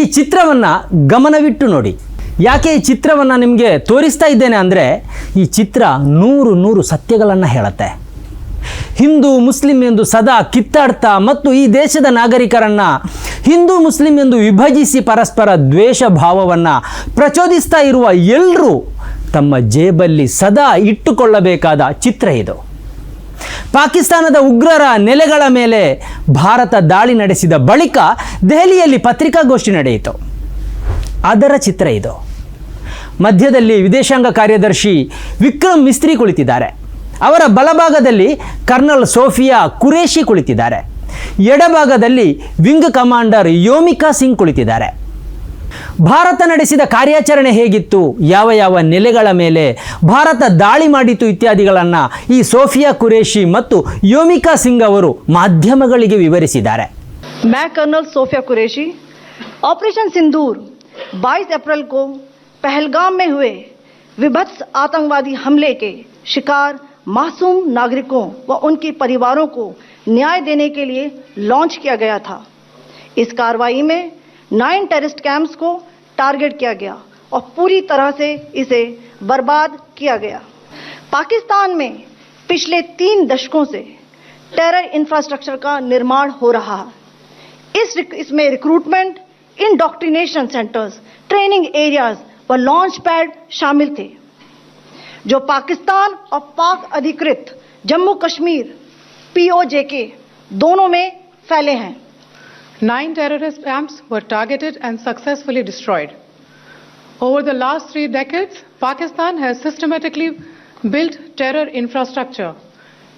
ಈ ಚಿತ್ರವನ್ನು ಗಮನವಿಟ್ಟು ನೋಡಿ. ಯಾಕೆ ಈ ಚಿತ್ರವನ್ನು ನಿಮಗೆ ತೋರಿಸ್ತಾ ಇದ್ದೇನೆ ಅಂದರೆ ಈ ಚಿತ್ರ ನೂರು ನೂರು ಸತ್ಯಗಳನ್ನು ಹೇಳುತ್ತೆ. ಹಿಂದೂ ಮುಸ್ಲಿಂ ಎಂದು ಸದಾ ಕಿತ್ತಾಡ್ತಾ ಮತ್ತು ಈ ದೇಶದ ನಾಗರಿಕರನ್ನು ಹಿಂದೂ ಮುಸ್ಲಿಂ ಎಂದು ವಿಭಜಿಸಿ ಪರಸ್ಪರ ದ್ವೇಷ ಭಾವವನ್ನು ಪ್ರಚೋದಿಸ್ತಾ ಇರುವ ಎಲ್ಲರೂ ತಮ್ಮ ಜೇಬಲ್ಲಿ ಸದಾ ಇಟ್ಟುಕೊಳ್ಳಬೇಕಾದ ಚಿತ್ರ ಇದು. ಪಾಕಿಸ್ತಾನದ ಉಗ್ರರ ನೆಲೆಗಳ ಮೇಲೆ ಭಾರತ ದಾಳಿ ನಡೆಸಿದ ಬಳಿಕ ದೆಹಲಿಯಲ್ಲಿ ಪತ್ರಿಕಾಗೋಷ್ಠಿ ನಡೆಯಿತು. ಅದರ ಚಿತ್ರ ಇದು. ಮಧ್ಯದಲ್ಲಿ ವಿದೇಶಾಂಗ ಕಾರ್ಯದರ್ಶಿ ವಿಕ್ರಮ್ ಮಿಸ್ತ್ರಿ ಕುಳಿತಿದ್ದಾರೆ. ಅವರ ಬಲಭಾಗದಲ್ಲಿ ಕರ್ನಲ್ ಸೋಫಿಯಾ ಕುರೇಶಿ ಕುಳಿತಿದ್ದಾರೆ. ಎಡಭಾಗದಲ್ಲಿ ವಿಂಗ್ ಕಮಾಂಡರ್ ಯೋಮಿಕಾ ಸಿಂಗ್ ಕುಳಿತಿದ್ದಾರೆ. ಭಾರತ ನಡೆಸಿದ ಕಾರ್ಯಾಚರಣೆ ಹೇಗಿತ್ತು ಯಾವ ಯಾವ ನೆಲೆಗಳ ಮೇಲೆ ಭಾರತ ದಾಳಿ ಮಾಡಿತು ಇತ್ಯಾದಿಗಳನ್ನು ಈ ಸೋಫಿಯಾ ಕುರೇಶಿ ಮತ್ತು ಯೋಮಿಕಾ ಸಿಂಗ್ ಅವರು ಮಾಧ್ಯಮಗಳಿಗೆ ವಿವರಿಸಿದ್ದಾರೆ मैं colonel Sophia Qureshi operation Sindoor 22 अप्रैल को पहलगाम में हुए विभत्स आतंकवादी हमले के शिकार मासूम नागरिकों व उनके परिवारों को न्याय देने के लिए लॉन्च किया गया था इस कार्रवाई में नाइन टेररिस्ट कैंप्स को टारगेट किया गया और पूरी तरह से इसे बर्बाद किया गया। पाकिस्तान में पिछले तीन दशकों से टेरर इंफ्रास्ट्रक्चर का निर्माण हो रहा है। इस इसमें recruitment indoctrination centres training areas व लॉन्च पैड शामिल थे, जो पाकिस्तान और पाक अधिकृत जम्मू कश्मीर पीओजेके दोनों में फैले हैं। Nine terrorist camps were targeted and successfully destroyed. Over the last three decades, Pakistan has systematically built terror infrastructure.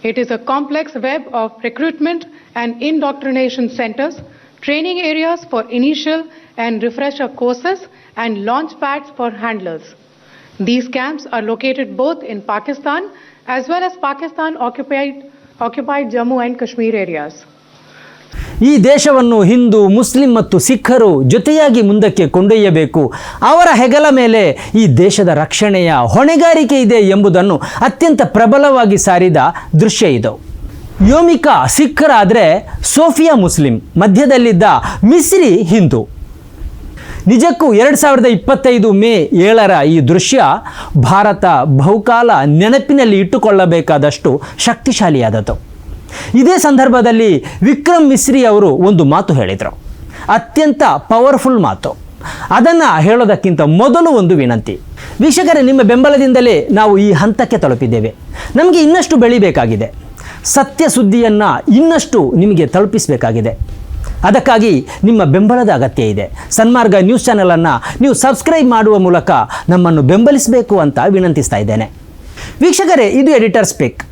It is a complex web of recruitment and indoctrination centers, training areas for initial and refresher courses, and launch pads for handlers. These camps are located both in Pakistan as well as Pakistan occupied, occupied Jammu and Kashmir areas. ಈ ದೇಶವನ್ನು Hindu, Muslim ಮತ್ತು ಸಿಖ್ಖರು ಜೊತೆಯಾಗಿ ಮುಂದಕ್ಕೆ ಕೊಂಡೊಯ್ಯಬೇಕು. ಅವರ ಹೆಗಲ ಮೇಲೆ ಈ ದೇಶದ ರಕ್ಷಣೆಯ ಹೊಣೆಗಾರಿಕೆ ಇದೆ ಎಂಬುದನ್ನು ಅತ್ಯಂತ ಪ್ರಬಲವಾಗಿ ಸಾರಿದ ದೃಶ್ಯ ಇದು. ಯೋಮಿಕಾ ಸಿಖ್ಖರಾದರೆ ಸೋಫಿಯಾ ಮುಸ್ಲಿಂ, ಮಧ್ಯದಲ್ಲಿದ್ದ ಮಿಸ್ರಿ ಹಿಂದೂ. ನಿಜಕ್ಕೂ ಎರಡು ಸಾವಿರದ ಇಪ್ಪತ್ತೈದು ಮೇ ಏಳರ ಈ ದೃಶ್ಯ ಭಾರತ ಬಹುಕಾಲ ನೆನಪಿನಲ್ಲಿ ಇಟ್ಟುಕೊಳ್ಳಬೇಕಾದಷ್ಟು ಶಕ್ತಿಶಾಲಿಯಾದದ್ದು. ಇದೇ ಸಂದರ್ಭದಲ್ಲಿ ವಿಕ್ರಮ್ ಮಿಸ್ರಿ ಅವರು ಒಂದು ಮಾತು ಹೇಳಿದರು. ಅತ್ಯಂತ ಪವರ್ಫುಲ್ ಮಾತು. ಅದನ್ನು ಹೇಳೋದಕ್ಕಿಂತ ಮೊದಲು ಒಂದು ವಿನಂತಿ. ವೀಕ್ಷಕರೇ, ನಿಮ್ಮ ಬೆಂಬಲದಿಂದಲೇ ನಾವು ಈ ಹಂತಕ್ಕೆ ತಲುಪಿದ್ದೇವೆ. ನಮಗೆ ಇನ್ನಷ್ಟು ಬೆಳಿಬೇಕಾಗಿದೆ. ಸತ್ಯ ಸುದ್ದಿಯನ್ನು ಇನ್ನಷ್ಟು ನಿಮಗೆ ತಲುಪಿಸಬೇಕಾಗಿದೆ. ಅದಕ್ಕಾಗಿ ನಿಮ್ಮ ಬೆಂಬಲದ ಅಗತ್ಯ ಇದೆ. ಸನ್ಮಾರ್ಗ ನ್ಯೂಸ್ ಚಾನಲನ್ನು ನೀವು ಸಬ್ಸ್ಕ್ರೈಬ್ ಮಾಡುವ ಮೂಲಕ ನಮ್ಮನ್ನು ಬೆಂಬಲಿಸಬೇಕು ಅಂತ ವಿನಂತಿಸ್ತಾ ಇದ್ದೇನೆ. ವೀಕ್ಷಕರೇ, ಇದು ಎಡಿಟರ್ ಸ್ಪೀಕ್.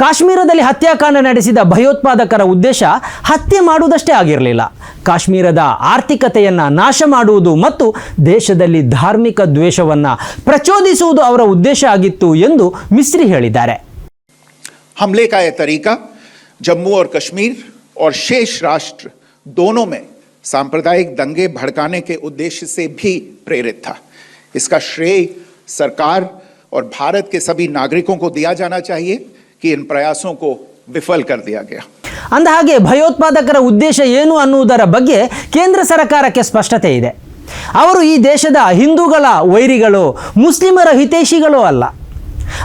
ಕಾಶ್ಮೀರದಲ್ಲಿ ಹತ್ಯಾಕಾಂಡ ನಡೆಸಿದ ಭಯೋತ್ಪಾದಕರ ಉದ್ದೇಶ ಹತ್ಯೆ ಮಾಡುವುದಷ್ಟೇ ಆಗಿರಲಿಲ್ಲ ಕಾಶ್ಮೀರದ ಆರ್ಥಿಕತೆಯನ್ನು ನಾಶ ಮಾಡುವುದು ಮತ್ತು ದೇಶದಲ್ಲಿ ಧಾರ್ಮಿಕ ದ್ವೇಷವನ್ನು ಪ್ರಚೋದಿಸುವುದು ಅವರ ಉದ್ದೇಶ ಆಗಿತ್ತು ಎಂದು ಮಿಸ್ರಿ ಹೇಳಿದ್ದಾರೆ हमले का यह तरीका जम्मू और कश्मीर और शेष राष्ट्र दोनों में सांप्रदायिक दंगे भड़काने के उद्देश्य से भी प्रेरित था इसका श्रेय सरकार और भारत के सभी नागरिकों को दिया जाना चाहिए कि इन प्रयासों को विफल कर दिया गया ಅಂದಹಾಗೆ ಭಯೋತ್ಪಾದಕರ ಉದ್ದೇಶ ಏನು ಅನ್ನುವುದರ ಬಗ್ಗೆ ಕೇಂದ್ರ ಸರ್ಕಾರಕ್ಕೆ ಸ್ಪಷ್ಟತೆ ಇದೆ ಅವರು ಈ ದೇಶದ ಹಿಂದೂಗಳ ವೈರಿಗಳು ಮುಸ್ಲಿಮರ ಹಿತೈಷಿಗಳೂ ಅಲ್ಲ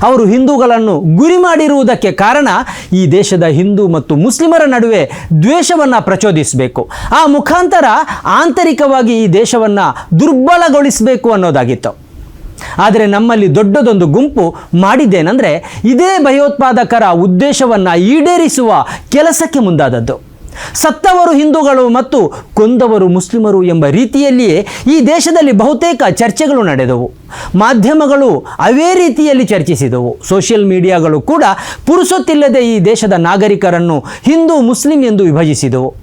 ಅವರು ಹಿಂದೂಗಳನ್ನು ಗುರಿ ಮಾಡಿರುವುದಕ್ಕೆ ಕಾರಣ ಈ ದೇಶದ ಹಿಂದೂ ಮತ್ತು ಮುಸ್ಲಿಮರ ನಡುವೆ ದ್ವೇಷವನ್ನು ಪ್ರಚೋದಿಸಬೇಕು ಆ ಮುಖಾಂತರ ಆಂತರಿಕವಾಗಿ ಈ ದೇಶವನ್ನು ದುರ್ಬಲಗೊಳಿಸಬೇಕು ಅನ್ನೋದಾಗಿತ್ತು ಆದರೆ ನಮ್ಮಲ್ಲಿ ದೊಡ್ಡದೊಂದು ಗುಂಪು ಮಾಡಿದ್ದೇನೆಂದರೆ ಇದೇ ಭಯೋತ್ಪಾದಕರ ಉದ್ದೇಶವನ್ನು ಈಡೇರಿಸುವ ಕೆಲಸಕ್ಕೆ ಮುಂದಾದದ್ದು. ಸತ್ತವರು ಹಿಂದೂಗಳು ಮತ್ತು ಕೊಂದವರು ಮುಸ್ಲಿಮರು ಎಂಬ ರೀತಿಯಲ್ಲಿಯೇ ಈ ದೇಶದಲ್ಲಿ ಬಹುತೇಕ ಚರ್ಚೆಗಳು ನಡೆದವು. ಮಾಧ್ಯಮಗಳು ಅವೇ ರೀತಿಯಲ್ಲಿ ಚರ್ಚಿಸಿದವು. ಸೋಷಿಯಲ್ ಮೀಡಿಯಾಗಳು ಕೂಡ ಪುರುಸೊತ್ತಿಲ್ಲದೆ ಈ ದೇಶದ ನಾಗರಿಕರನ್ನು ಹಿಂದೂ, ಮುಸ್ಲಿಂ ಎಂದು ವಿಭಜಿಸಿದವು.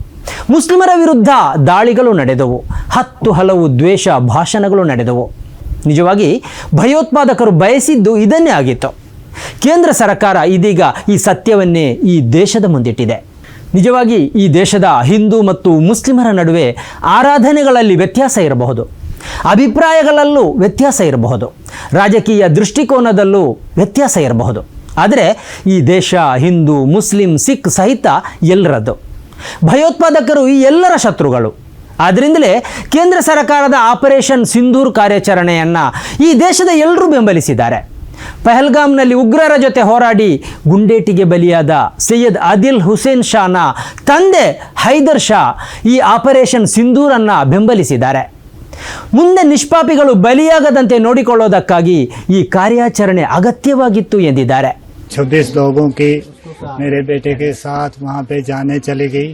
ಮುಸ್ಲಿಮರ ವಿರುದ್ಧ ದಾಳಿಗಳು ನಡೆದವು. ಹತ್ತು ಹಲವು ದ್ವೇಷ ಭಾಷಣಗಳು ನಡೆದವು. ನಿಜವಾಗಿ ಭಯೋತ್ಪಾದಕರು ಬಯಸಿದ್ದು ಇದನ್ನೇ ಆಗಿತ್ತು. ಕೇಂದ್ರ ಸರ್ಕಾರ ಇದೀಗ ಈ ಸತ್ಯವನ್ನೇ ಈ ದೇಶದ ಮುಂದಿಟ್ಟಿದೆ. ನಿಜವಾಗಿ ಈ ದೇಶದ ಹಿಂದೂ ಮತ್ತು ಮುಸ್ಲಿಮರ ನಡುವೆ ಆರಾಧನೆಗಳಲ್ಲಿ ವ್ಯತ್ಯಾಸ ಇರಬಹುದು. ಅಭಿಪ್ರಾಯಗಳಲ್ಲೂ ವ್ಯತ್ಯಾಸ ಇರಬಹುದು. ರಾಜಕೀಯ ದೃಷ್ಟಿಕೋನದಲ್ಲೂ ವ್ಯತ್ಯಾಸ ಇರಬಹುದು. ಆದರೆ ಈ ದೇಶ ಹಿಂದೂ, ಮುಸ್ಲಿಂ, ಸಿಖ್ ಸಹಿತ ಎಲ್ಲರದ್ದು. ಭಯೋತ್ಪಾದಕರು ಈ ಎಲ್ಲರ ಶತ್ರುಗಳು. ಆದ್ದರಿಂದಲೇ ಕೇಂದ್ರ ಸರ್ಕಾರದ ಆಪರೇಷನ್ ಸಿಂಧೂರ್ ಕಾರ್ಯಾಚರಣೆಯನ್ನು ಈ ದೇಶದ ಎಲ್ಲರೂ ಬೆಂಬಲಿಸಿದ್ದಾರೆ ಪಹಲ್ಗಾಮ್ನಲ್ಲಿ ಉಗ್ರರ ಜೊತೆ ಹೋರಾಡಿ ಗುಂಡೇಟಿಗೆ ಬಲಿಯಾದ ಸೈಯದ್ ಆದಿಲ್ ಹುಸೇನ್ ಶಾನ ತಂದೆ ಹೈದರ್ ಶಾ ಈ ಆಪರೇಷನ್ ಸಿಂಧೂರನ್ನು ಬೆಂಬಲಿಸಿದ್ದಾರೆ ಮುಂದೆ ನಿಷ್ಪಾಪಿಗಳು ಬಲಿಯಾಗದಂತೆ ನೋಡಿಕೊಳ್ಳೋದಕ್ಕಾಗಿ ಈ ಕಾರ್ಯಾಚರಣೆ ಅಗತ್ಯವಾಗಿತ್ತು ಎಂದಿದ್ದಾರೆ छब्बीस लोगों की मेरे बेटे के साथ वहाँ पे जाने चली गई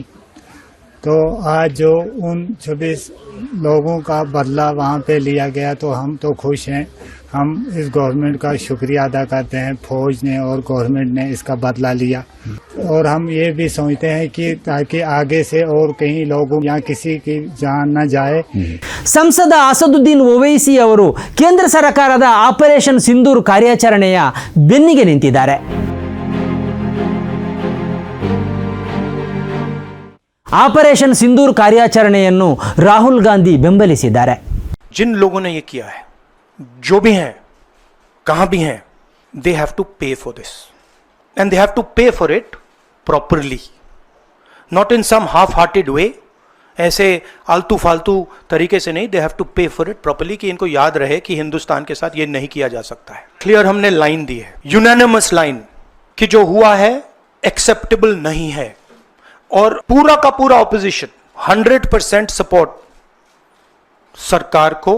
तो आज जो उन छब्बीस लोगों का बदला वहाँ पे लिया गया तो हम तो खुश हैं हम इस गवर्नमेंट का शुक्रिया अदा करते हैं फौज ने और गवर्नमेंट ने इसका बदला लिया और हम ये भी सोचते हैं कि ताकि आगे से और कहीं लोगों या किसी की जान न जाए ಸಂಸದ ಅಸದುದ್ದೀನ್ ಓವೈಸಿ ಅವರು ಕೇಂದ್ರ ಸರ್ಕಾರದ ಆಪರೇಷನ್ ಸಿಂಧೂರ್ ಕಾರ್ಯಾಚರಣೆಯ ಬೆನ್ನಿಗೆ ನಿಂತಿದ್ದಾರೆ ಆಪರೇಷನ್ ಸಿಂಧೂರ್ ಕಾರ್ಯಾಚರಣೆಯನ್ನು ರಾಹುಲ್ ಗಾಂಧಿ ಬೆಂಬಲಿಸಿದ್ದಾರೆ जिन लोगों ने ये किया है जो भी हैं कहाँ भी हैं they have to pay for this and they have to pay for it properly not in some half hearted way ऐसे आलतू फालतू तरीके से नहीं they have to pay for it properly कि इनको याद रहे कि हिंदुस्तान के साथ ये नहीं किया जा सकता है क्लियर हमने लाइन दी है यूनानिमस लाइन कि जो हुआ है एक्सेप्टेबल नहीं है और पूरा का पूरा ऑपोजिशन हंड्रेड परसेंट सपोर्ट सरकार को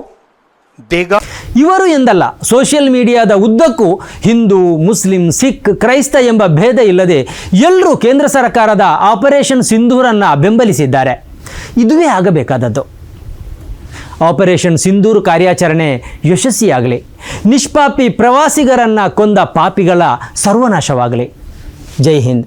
देगा ಇವರು ಎಂದಲ್ಲ ಸೋಷಿಯಲ್ ಮೀಡಿಯಾದ ಉದ್ದಕ್ಕೂ ಹಿಂದೂ ಮುಸ್ಲಿಂ ಸಿಖ್ ಕ್ರೈಸ್ತ ಎಂಬ ಭೇದ ಇಲ್ಲದೆ ಎಲ್ಲರೂ ಕೇಂದ್ರ ಸರ್ಕಾರದ ಆಪರೇಷನ್ ಸಿಂಧೂರನ್ನು ಬೆಂಬಲಿಸಿದ್ದಾರೆ ಇದುವೇ ಆಗಬೇಕಾದದ್ದು ಆಪರೇಷನ್ ಸಿಂಧೂರ್ ಕಾರ್ಯಾಚರಣೆ ಯಶಸ್ವಿಯಾಗಲಿ ನಿಷ್ಪಾಪಿ ಪ್ರವಾಸಿಗರನ್ನು ಕೊಂದ ಪಾಪಿಗಳ ಸರ್ವನಾಶವಾಗಲಿ ಜೈ ಹಿಂದ್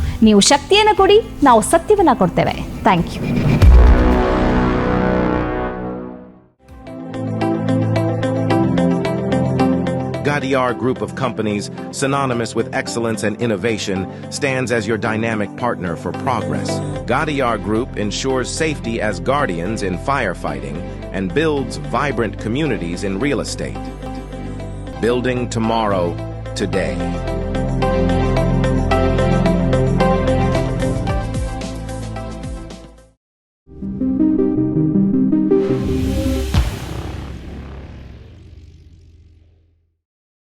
ನೀವು ಶಕ್ತಿಯನ್ನು ಕೊಡಿ ನಾವು ಸತ್ಯವನ್ನ ಕೊಡ್ತೇವೆ thank you Gadiar Group of Companies, synonymous with excellence and innovation, stands as your dynamic partner for progress. Gadiar Group ensures safety as guardians in firefighting and builds vibrant communities in real estate. Building tomorrow, today.